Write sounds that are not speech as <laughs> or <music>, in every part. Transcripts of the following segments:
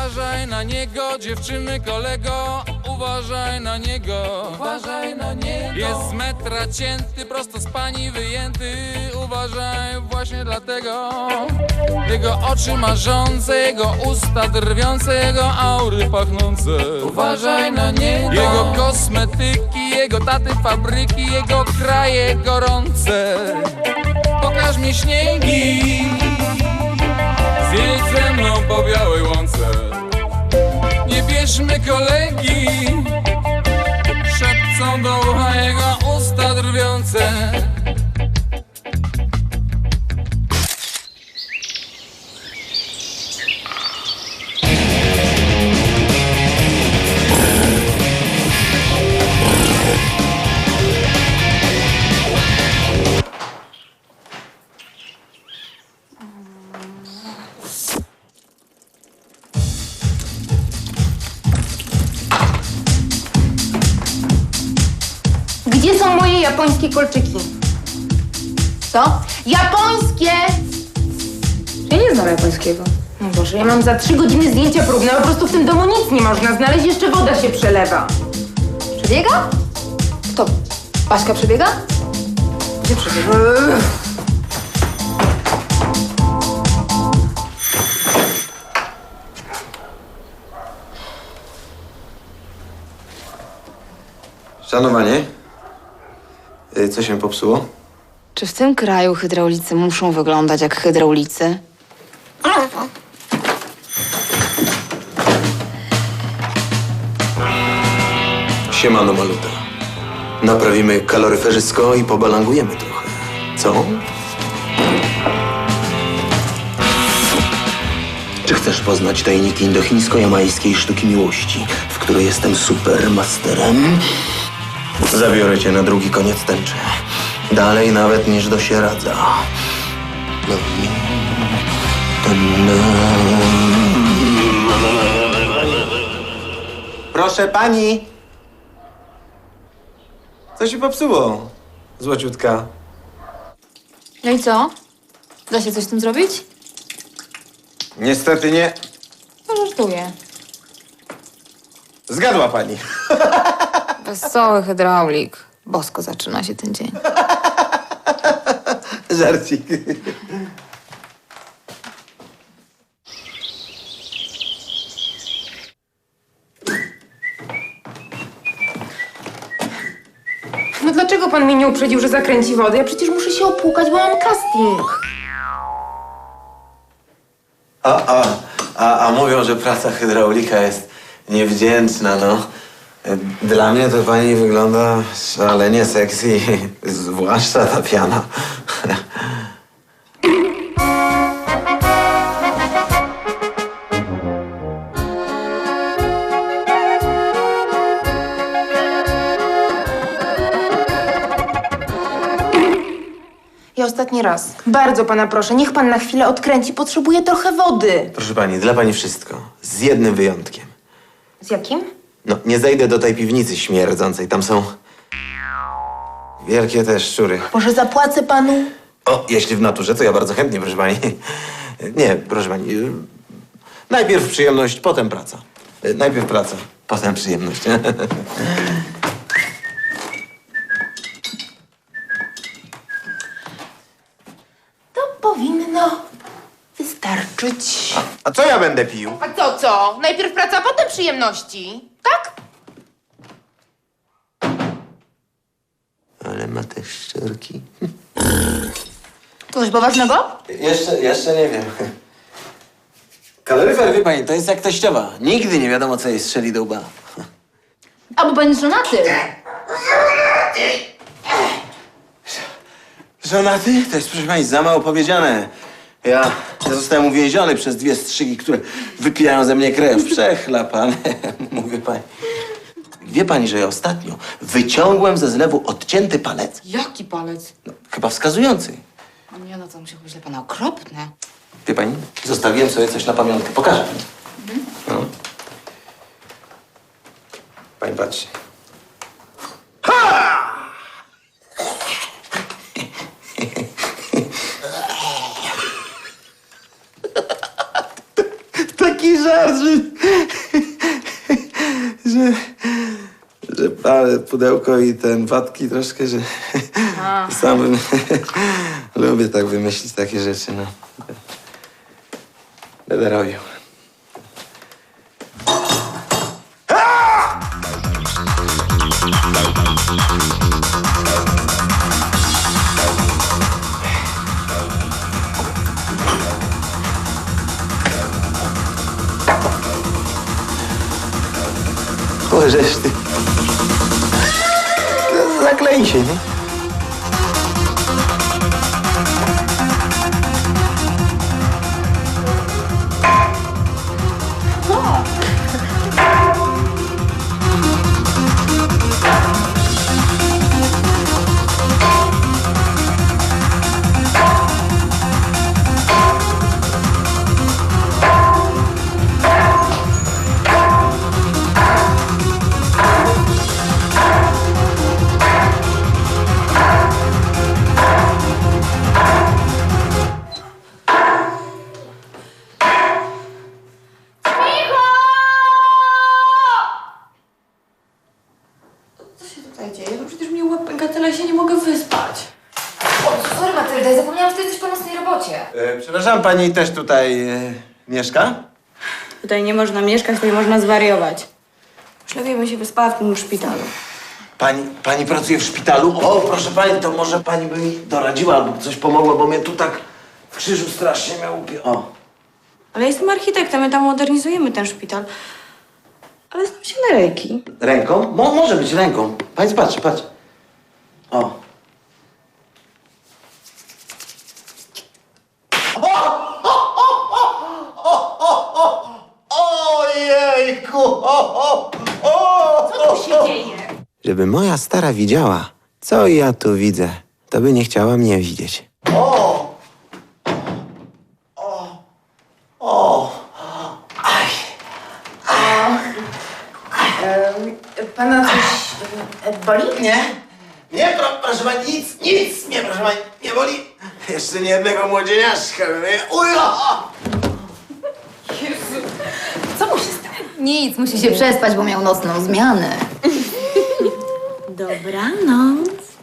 Uważaj na niego, dziewczyny kolego. Uważaj na niego. Uważaj na niego. Jest z metra cięty, prosto z pani wyjęty. Uważaj właśnie dlatego. Jego oczy marzące, jego usta drwiące Jego aury pachnące. Uważaj na niego. Jego kosmetyki, jego taty fabryki Jego kraje gorące. Pokaż mi śniegi. Zjedź ze mną po białej łące Bierzmy kolegi japońskiego. No Boże, ja mam za trzy godziny zdjęcia próbne, po prostu w tym domu nic nie można znaleźć, jeszcze woda się przelewa. Przebiega? Kto? Baśka przebiega? Gdzie przebiega? Szanowanie, y, co się popsuło? Czy w tym kraju hydraulicy muszą wyglądać jak hydraulicy? Siemano maluta. Naprawimy kaloryferzysko i pobalangujemy trochę. Co? Czy chcesz poznać tajniki indochińsko-jamańskiej sztuki miłości, w której jestem supermasterem? Zabiorę cię na drugi koniec tęczy. Dalej nawet niż do Sieradza. Proszę pani! Co się popsuło? Złociutka. No i co? Da się coś z tym zrobić? Niestety nie. No żartuję. Zgadła pani. <laughs> Wesoły hydraulik. Bosko zaczyna się ten dzień. <laughs> Żarcik. No dlaczego pan mnie nie uprzedził, że zakręci wodę? Ja przecież muszę się opłukać, bo mam casting. A, a, a, a mówią, że praca hydraulika jest niewdzięczna, no. Dla mnie to pani wygląda szalenie sexy, <laughs> zwłaszcza ta piana. <laughs> Ostatni raz. Bardzo pana proszę, niech pan na chwilę odkręci. Potrzebuję trochę wody. Proszę pani, dla pani wszystko. Z jednym wyjątkiem. Z jakim? No, nie zejdę do tej piwnicy śmierdzącej. Tam są wielkie te szczury. Może zapłacę panu? O, jeśli w naturze, to ja bardzo chętnie, proszę pani. <laughs> Nie, proszę pani. Najpierw przyjemność, potem praca. Najpierw praca, potem przyjemność. <laughs> To powinno A co ja będę pił? A to co? Najpierw praca, potem przyjemności. Tak? Ale ma te szczurki. Coś poważnego? Jeszcze, jeszcze nie wiem. Kaloryfer, wie pani, to jest jak teściowa. Nigdy nie wiadomo, co jej strzeli do łba. Albo pan jest żonaty. Żonaty? To jest, proszę pani, za mało powiedziane. Ja, ja zostałem uwięziony przez dwie strzygi, które wypijają ze mnie krew. Przechlapane, <laughs> mówię pani. Wie pani, że ja ostatnio wyciągłem ze zlewu odcięty palec? Jaki palec? No, chyba wskazujący. Nie no, to musi być dla pana okropne. Wie pani, zostawiłem sobie coś na pamiątkę. Pokażę pani. No. Pani patrzy. Ha! Taki żart. że... że... że palę pudełko i ten watki troszkę, że sam lubię tak wymyślić takie rzeczy, no. Będę robił. Możesz ty. Zaklei nie? Pani też tutaj e, mieszka? Tutaj nie można mieszkać, tutaj można zwariować. Już lepiej bym się wyspała w tym szpitalu. Pani, pani pracuje w szpitalu? O, proszę pani, to może pani by mi doradziła albo coś pomogła, bo mnie tu tak w krzyżu strasznie miał upie... O. Ale jestem architektem, my tam modernizujemy ten szpital. Ale znam się na rejki. Ręką? Mo, może być ręką. Pani patrz, patrz. O. Ojejku! Co tu się dzieje? Żeby moja stara widziała, co ja tu widzę, to by nie chciała mnie widzieć. Pana coś boli? Nie, nie, pro, proszę pani, nic, nic mnie, proszę pani, nie boli. Jeszcze nie jednego młodzieniaszka. nie? Ujo! Co mu się stało? Nic, musi się przespać, bo miał nocną zmianę. Dobranoc.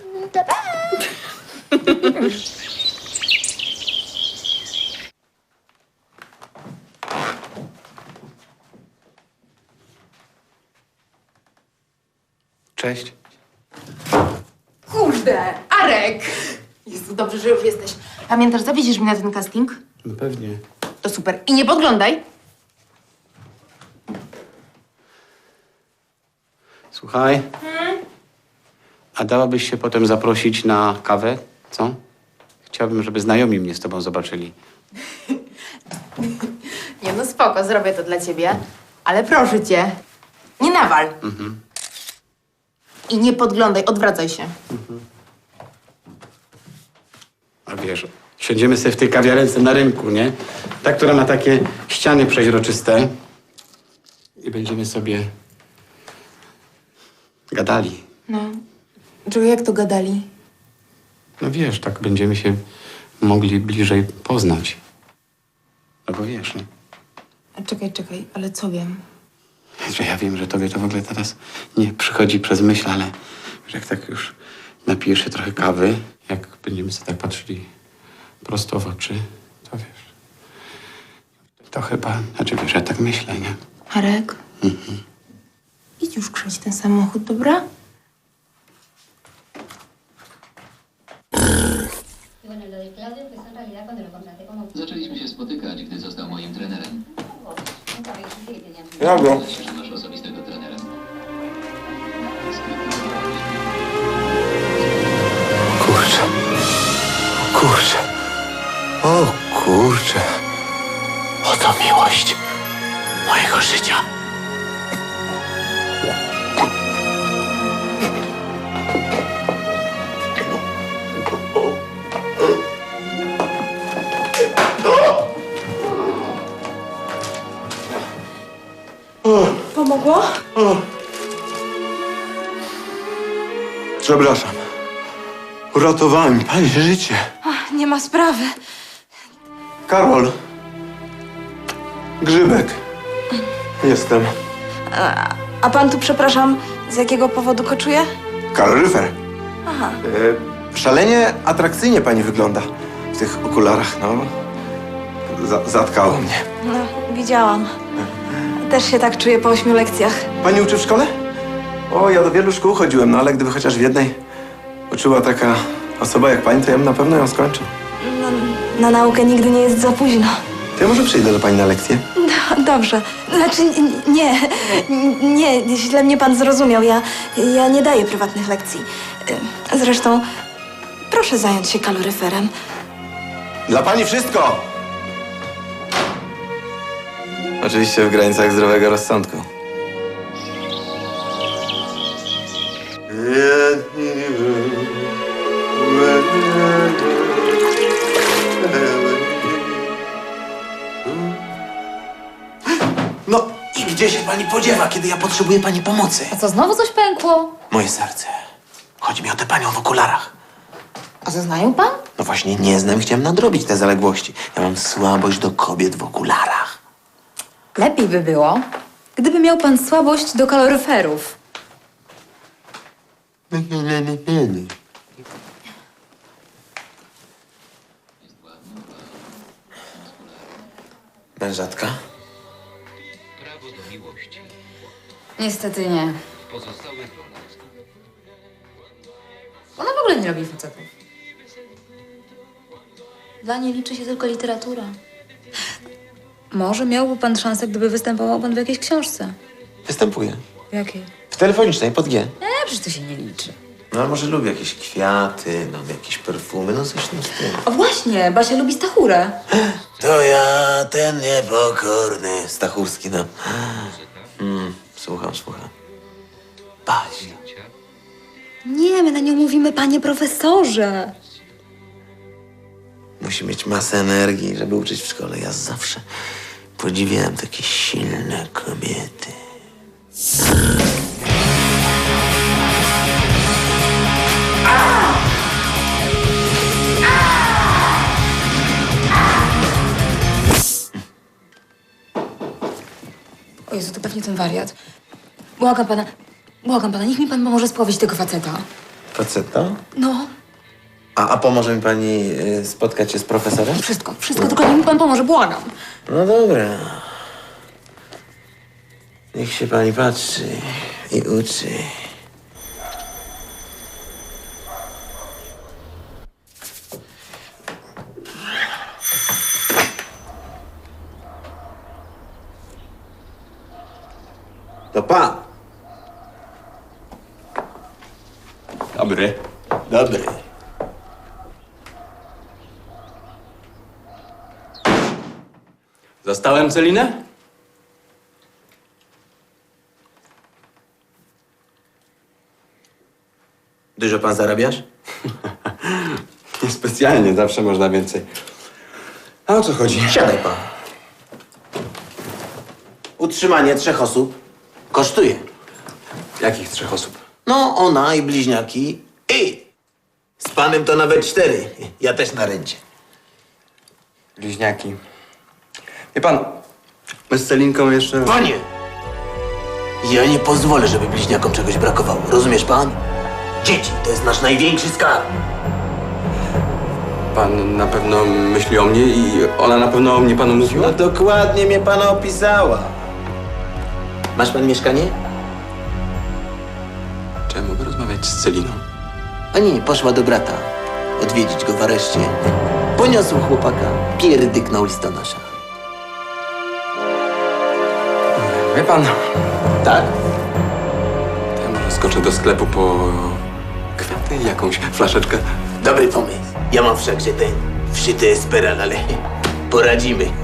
Cześć. Kurde, Arek! Jezu, dobrze, że już jesteś. Pamiętasz, zawieziesz mnie na ten casting? No pewnie. To super. I nie podglądaj. Słuchaj. A dałabyś się potem zaprosić na kawę, co? Chciałbym, żeby znajomi mnie z tobą zobaczyli. <laughs> Nie no, spoko, zrobię to dla ciebie. Ale proszę cię, nie nawal. I nie podglądaj, odwracaj się. A wiesz, siedzimy sobie w tej kawiarence na rynku, nie? Ta, która ma takie ściany przeźroczyste. I będziemy sobie gadali. No. Czego jak to gadali? No wiesz, tak będziemy się mogli bliżej poznać. No bo wiesz, nie? A Czekaj, czekaj, ale co wiem? Że ja wiem, że tobie to w ogóle teraz nie przychodzi przez myśl, ale że jak tak już napijesz się trochę kawy, jak będziemy sobie tak patrzyli prosto w oczy, to wiesz. To chyba, znaczy wiesz, ja tak myślę, nie? Arek? Idź już grzeć ten samochód, dobra? Bueno, lo de Claudio empezó en realidad cuando lo contraté como Zaczęliśmy się spotykać, gdy został moim trenerem. me Przepraszam. Uratowałem pani życie. Nie ma sprawy. Karol. Grzybek. Jestem. A pan tu, przepraszam, z jakiego powodu koczuje? Kaloryfer. Aha. E, szalenie atrakcyjnie pani wygląda w tych okularach, no. Za, zatkało mnie. No, widziałam. Też się tak czuję po ośmiu lekcjach. Pani uczy w szkole? O, ja do wielu szkół chodziłem, no ale gdyby chociaż w jednej uczyła taka osoba jak pani, to ja bym na pewno ją skończył. No, na naukę nigdy nie jest za późno. To ja może przyjdę do pani na lekcję? No, dobrze. Znaczy, nie, n- nie, źle mnie pan zrozumiał. Ja, ja nie daję prywatnych lekcji. Zresztą, proszę zająć się kaloryferem. Dla pani wszystko! Oczywiście w granicach zdrowego rozsądku. Pani podziewa, kiedy ja potrzebuję pani pomocy? A co, znowu coś pękło? Moje serce. Chodzi mi o tę panią w okularach. A co, znają pan? No właśnie nie znam i chciałem nadrobić te zaległości. Ja mam słabość do kobiet w okularach. Lepiej by było, gdyby miał pan słabość do kaloryferów. Mężatka? Niestety nie. Ona w ogóle nie lubi facetów. Dla niej liczy się tylko literatura. Może miałby pan szansę, gdyby występował pan w jakiejś książce. Występuje. W jakiej? W telefonicznej, pod G. Nie, przecież to się nie liczy. No ale może lubi jakieś kwiaty, no jakieś perfumy, no coś tam z tym. O właśnie, Basia lubi Stachurę. To ja, ten niepokorny. Stachurski, no. Mm, słucham, słucham. Basia. Nie, my na nią mówimy, panie profesorze. Musi mieć masę energii, żeby uczyć w szkole. Ja zawsze podziwiałem takie silne kobiety. O Jezu, to pewnie ten wariat. Błagam pana, błagam pana, niech mi pan pomoże spławić tego faceta. Faceta? No, A, a pomoże mi pani y, spotkać się z profesorem? wszystko, wszystko, tylko niech mi pan pomoże, błagam. No dobra. Niech się pani patrzy i uczy. To pan. Dobry. Dobry. Zastałem Celinę? Dużo pan zarabiasz? <laughs> Niespecjalnie, zawsze można więcej. A o co chodzi? Siadaj pan. Utrzymanie trzech osób kosztuje. Jakich trzech osób? No, ona i bliźniaki i z panem to nawet cztery. Ja też na rencie. Bliźniaki. Wie pan, my z Celinką jeszcze... Panie! Ja nie pozwolę, żeby bliźniakom czegoś brakowało. Rozumiesz pan? Dzieci to jest nasz największy skarb. Pan na pewno myśli o mnie i ona na pewno o mnie panu mówiła? No dokładnie mnie pana opisała. Masz pan mieszkanie? Czy mogę rozmawiać z Celiną? A nie, poszła do brata. Odwiedzić go w areszcie. Poniosł chłopaka. Pierdyknął listonosza. Wie pan, Tak? to ja może skoczę do sklepu po kwiaty i jakąś flaszeczkę. Dobry pomysł. Ja mam wszakże ten wszyty esperan, ale <laughs> poradzimy. <laughs>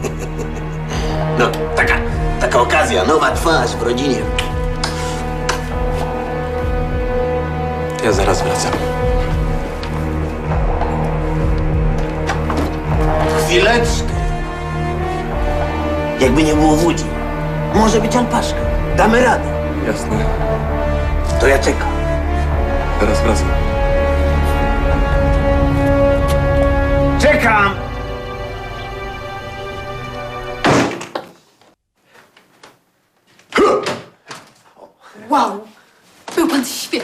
No, taka, taka okazja, nowa twarz w rodzinie. Ja zaraz wracam. Chwileczkę. Jakby nie było wódzi. Może być alpaszka. Damy radę. Jasne. To ja czekam. Zaraz wracam. Czekam! Wow!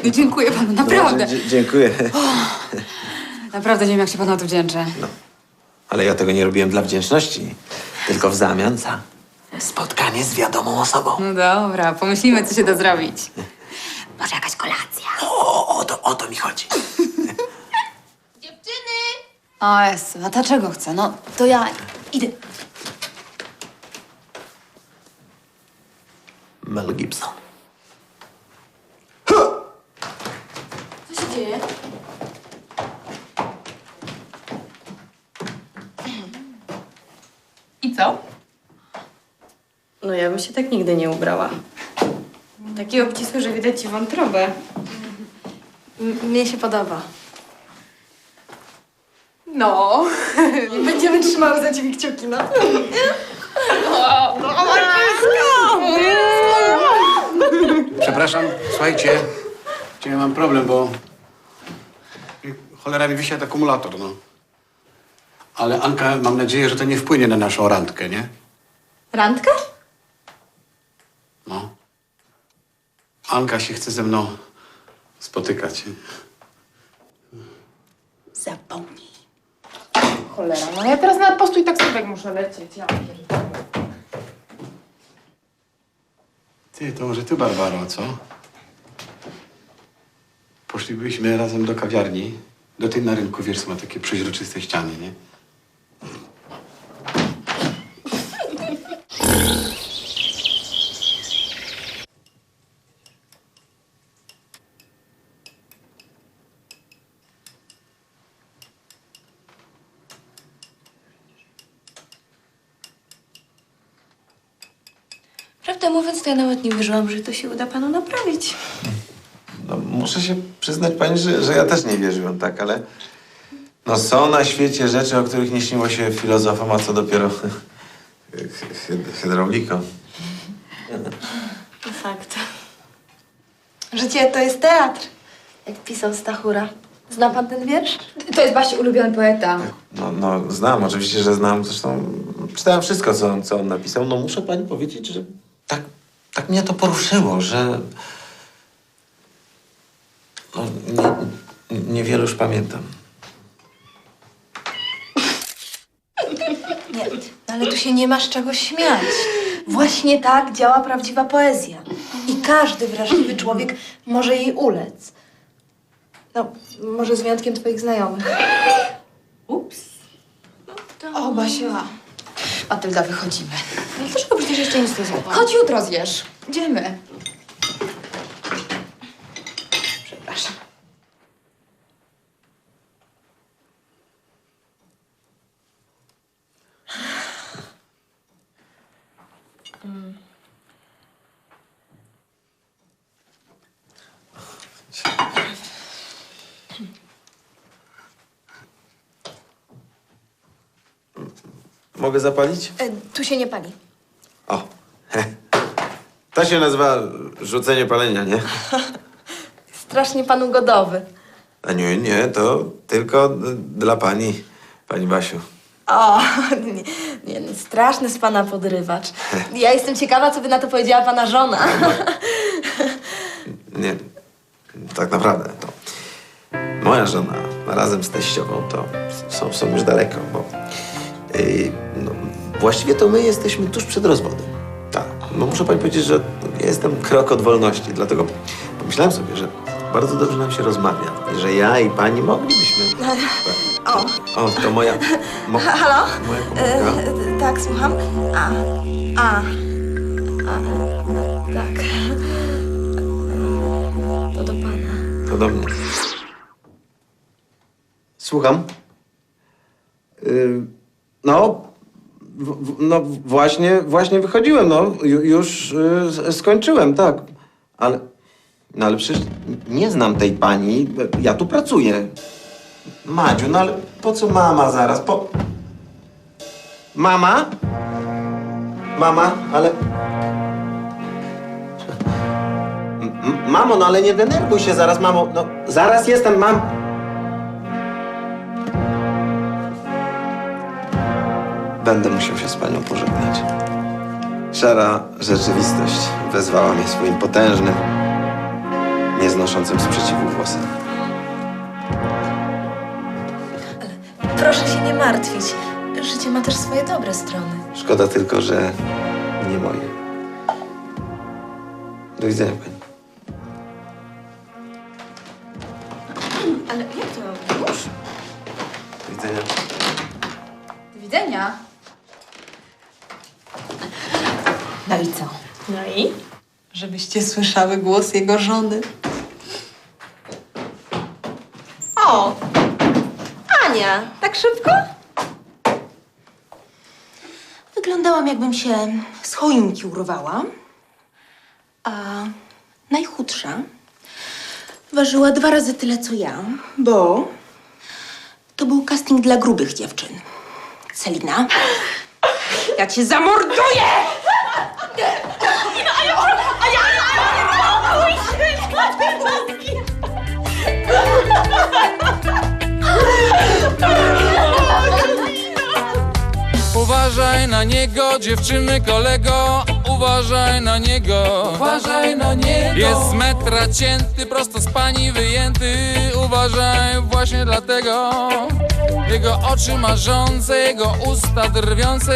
<laughs> Dziękuję panu, naprawdę. Dzie- dziękuję. Naprawdę nie wiem, jak się panu odwdzięczę. Ale ja tego nie robiłem dla wdzięczności, tylko w zamian za spotkanie z wiadomą osobą. No dobra, pomyślimy, co się da zrobić. Może jakaś kolacja? O, o, to, o to mi chodzi. <laughs> O Jezu, a ta czego chce? No, to ja idę. Mel Gibson. Co się dzieje? I co? No ja bym się tak nigdy nie ubrała. Taki obcisły, że widać ci wątrobę. M- mnie się podoba. No. <laughs> Będziemy trzymały za ciebie kciuki, no. Przepraszam, słuchajcie. Dzisiaj mam problem, bo cholera mi wysiadł akumulator, no. Ale Anka, mam nadzieję, że to nie wpłynie na naszą randkę, nie? Randka? Anka się chce ze mną spotykać. Zapomnij. Cholera, no ja teraz na postój taksówek muszę lecieć. Ja pierdolę. Ty, to może ty, Barbaro, co? Poszlibyśmy razem do kawiarni, do tej na rynku, wiesz, ma takie przeźroczyste ściany, nie? Prawdę mówiąc, to ja nawet nie wierzyłam, że to się uda panu naprawić. No, muszę się przyznać pani, że, że ja też nie wierzyłem tak, ale no, są na świecie rzeczy, o których nie śniło się filozofom, a co dopiero <laughs> hy- hydraulikom. Fakt. Życie to jest teatr, jak pisał Stachura. Zna pan ten wiersz? To jest Basi ulubiony poeta. No, no, znam, oczywiście, że znam. Zresztą czytałem wszystko, co on, co on napisał. No, muszę pani powiedzieć, że tak, tak mnie to poruszyło, że no, nie, niewiele już pamiętam. Nie, ale tu się nie ma z czego śmiać. Właśnie tak działa prawdziwa poezja. I każdy wrażliwy człowiek może jej ulec. No, może z wyjątkiem twoich znajomych. Ups. O, Basia. Matylda, wychodzimy. Ale dlaczego przecież jeszcze nic nie? Chodź jutro zjesz. Idziemy. Przepraszam. Mogę zapalić? E, tu się nie pali. To się nazywa rzucenie palenia, nie? <laughs> Strasznie pan ugodowy. A nie, nie, to tylko dla pani, pani Basiu. O, <laughs> nie, nie, no, straszny z pana podrywacz. <laughs> Ja jestem ciekawa, co by na to powiedziała pana żona. Nie, tak naprawdę to moja żona razem z teściową to są, są już daleko, bo yy, no, właściwie to my jesteśmy tuż przed rozwodem. No muszę pani powiedzieć, że ja jestem krok od wolności, dlatego pomyślałem sobie, że bardzo dobrze nam się rozmawia, i że ja i pani moglibyśmy... O. O, to moja... Mo, Halo? moja E, komórka. e, tak, słucham. A, a, a, tak. To do pana. To do mnie. Słucham. Yy, no, no właśnie, właśnie wychodziłem, no. Ju, już y, skończyłem, tak. Ale, no ale przecież nie znam tej pani. Ja tu pracuję. Madziu, no ale po co mama zaraz? Po... Mama? Mama, ale... M- Mamo, no ale nie denerwuj się zaraz, mamo. No, zaraz jestem, mam. Będę musiał się z panią pożegnać. Szara rzeczywistość wezwała mnie swoim potężnym, nieznoszącym sprzeciwu głosem. Proszę się nie martwić. Życie ma też swoje dobre strony. Szkoda tylko, że nie moje. Do widzenia pani. Ale jak to? Już? Do widzenia. Do widzenia. No i? No? Żebyście słyszały głos jego żony. O! Ania, tak szybko? Wyglądałam, jakbym się z choinki urwała, a najchudsza ważyła dwa razy tyle, co ja, bo to był casting dla grubych dziewczyn. Celina, ja cię zamorduję! Uważaj na niego, dziewczyny kolego. Uważaj na niego. Uważaj na niego. Jest z metra cięty, prosto z pani wyjęty. Uważaj właśnie dlatego. Jego oczy marzące, jego usta drwiące